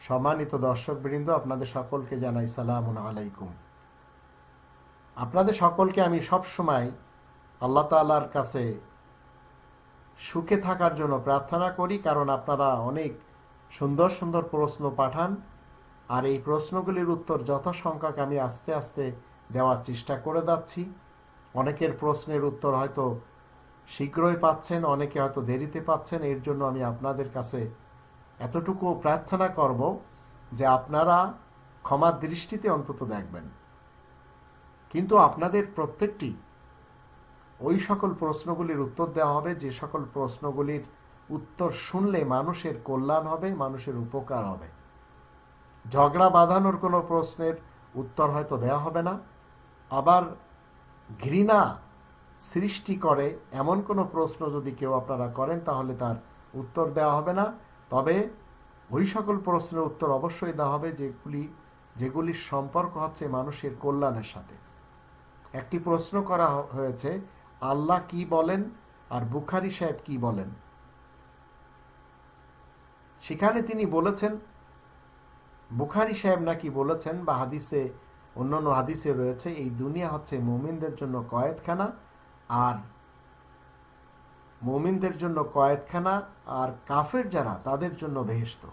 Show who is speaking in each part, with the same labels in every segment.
Speaker 1: সম্মানিত দর্শক বৃন্দ আপনাদের সকলকে জানাই সালাম আলাইকুম। আপনাদের সকলকে আমি সব সময় আল্লাহ তাআলার কাছে সুখে থাকার জন্য প্রার্থনা করি, কারণ আপনারা অনেক সুন্দর সুন্দর প্রশ্ন পাঠান, আর এই প্রশ্নগুলির উত্তর যত সংখ্যক আমি আস্তে আস্তে দেওয়ার চেষ্টা করে যাচ্ছি। অনেকের প্রশ্নের উত্তর হয়তো শীঘ্রই পাচ্ছেন, অনেকে হয়তো দেরিতে পাচ্ছেন, এর জন্য আমি আপনাদের কাছে এতটুকু প্রার্থনা করব যে আপনারা ক্ষমার দৃষ্টিতে অন্তত দেখবেন। কিন্তু আপনাদের প্রত্যেকটি ওই সকল প্রশ্নগুলির উত্তর দেওয়া হবে, যে সকল প্রশ্নগুলির উত্তর শুনলে মানুষের কল্যাণ হবে, মানুষের উপকার হবে। ঝগড়া বাঁধানোর কোনো প্রশ্নের উত্তর হয়তো দেওয়া হবে না। আবার ঘৃণা সৃষ্টি করে এমন কোনো প্রশ্ন যদি কেউ আপনারা করেন, তাহলে তার উত্তর দেওয়া হবে না। তবে ওই সকল প্রশ্নের উত্তর অবশ্যই দেওয়া হবে, যেগুলি, যেগুলির সম্পর্ক হচ্ছে মানুষের কল্যাণের সাথে। একটি প্রশ্ন করা হয়েছে, আল্লাহ কি বলেন আর বুখারি সাহেব কি বলেন? সেখানে তিনি বলেছেন, বুখারি সাহেব নাকি বলেছেন, বা হাদিসে, অন্যান্য হাদিসে রয়েছে, এই দুনিয়া হচ্ছে মুমিনদের জন্য কয়েদখানা আর মুমিনদের জন্য কয়েদখানা আর কাফের যারা, তাদের জন্য বেহেশত।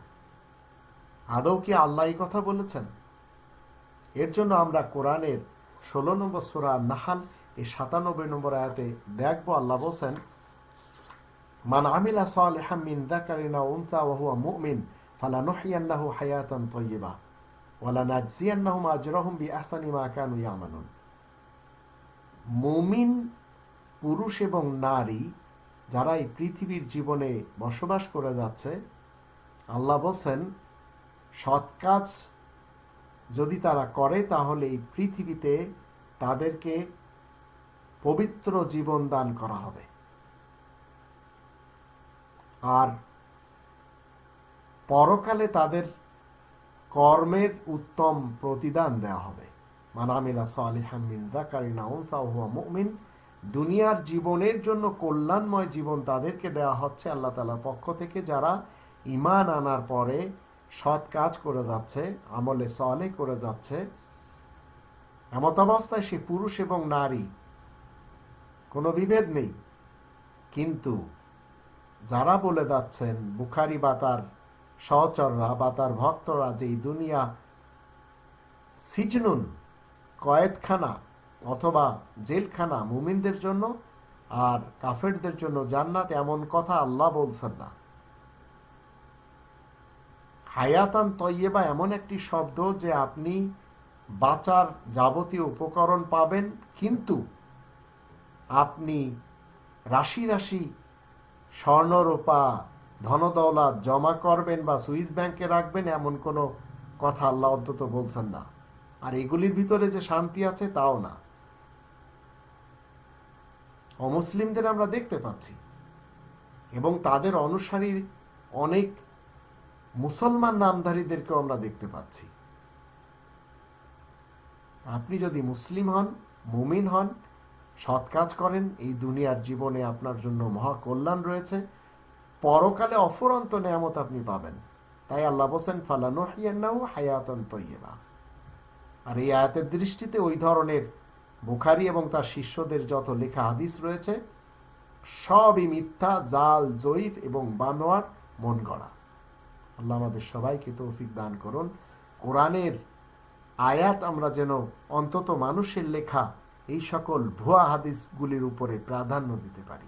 Speaker 1: আদৌ কি আল্লাহ এই কথা বলেছেন? এর জন্য আমরা কোরআনের ষোলো নম্বর সুরা নাহাল এই সাতানব্বই নম্বর আয়াতে দেখব আল্লাহ বলছেন, মান আমিলা সালিহাম মিন যাকারিন আও উনসা ওয়া হুয়া মুমিন ফালানুহইয়ান্নাহু হায়াতান তাইয়্যিবা ওয়া লানাজজিয়ান্নাহুম আজরাহুম বিআহসানি মা কানু ইয়ামালুন। মুমিন পুরুষ এবং নারী যারা এই পৃথিবীর জীবনে বসবাস করে যাচ্ছে, আল্লাহ বলছেন, সৎ কাজ যদি তারা করে, তাহলে এই পৃথিবীতে তাদেরকে পবিত্র জীবন দান করা হবে। আর পরকালে তাদের কর্মের উত্তম প্রতিদান দেওয়া হবে। মানামিলা সালিহাম মিন যাকারিনা উনসা হুয়া মুমিন। দুনিয়ার জীবনের জন্য কল্যাণময় জীবন তাদেরকে দেওয়া হচ্ছে আল্লাহ তাআলার পক্ষ থেকে, যারা ইমান আনার পরে সৎ কাজ করে যাচ্ছে, আমলে সলে করে যাচ্ছে। এমত অবস্থায় সে পুরুষ এবং নারী, কোনো বিভেদ নেই। কিন্তু যারা বলে যাচ্ছেন, বুখারি বা তার সহচররা বা তার ভক্তরা যে দুনিয়া সিজনুন, কয়েদখানা অথবা জেলখানা মুমিনদের জন্য আর কাফেরদের জন্য জান্নাত এমন কথা আল্লাহ বলছেন না। হায়াতান তৈয়বা এমন একটি শব্দ যে আপনি বাঁচার যাবতীয় উপকরণ পাবেন, কিন্তু আপনি রাশি রাশি স্বর্ণরূপা, ধনদৌলাত জমা করবেন বা সুইস ব্যাংকে রাখবেন এমন কোনো কথা আল্লাহ অন্তত বলছেন না। আর এগুলির ভিতরে যে শান্তি আছে তাও না। অমুসলিমদের আমরা দেখতে পাচ্ছি। এবং তাদের অনুসারী অনেক মুসলমান নামধারীদেরকেও আমরা দেখতে পাচ্ছি। আপনি যদি মুসলিম হন, মুমিন হন, সৎ কাজ করেন, এই দুনিয়ার জীবনে আপনার জন্য মহা কল্যাণ রয়েছে। পরকালে অফুরন্ত নেয়ামত আপনি পাবেন। তাই আল্লাহ বলছেন, ফালানুহিয়ান্নাহু হায়াতান তৈয়বা। আর এই আয়াতের দৃষ্টিতে ওই ধরনের বুখারি এবং তার শিষ্যদের যত লেখা হাদিস রয়েছে, সবই মিথ্যা, জাল, জয়ীফ এবং বানোয়ার, মন গড়া। আল্লাহ আমাদের সবাইকে তৌফিক দান করুন। কোরআনের আয়াত আমরা যেন অন্তত মানুষের লেখা এই সকল ভুয়া হাদিসগুলির উপরে প্রাধান্য দিতে পারি।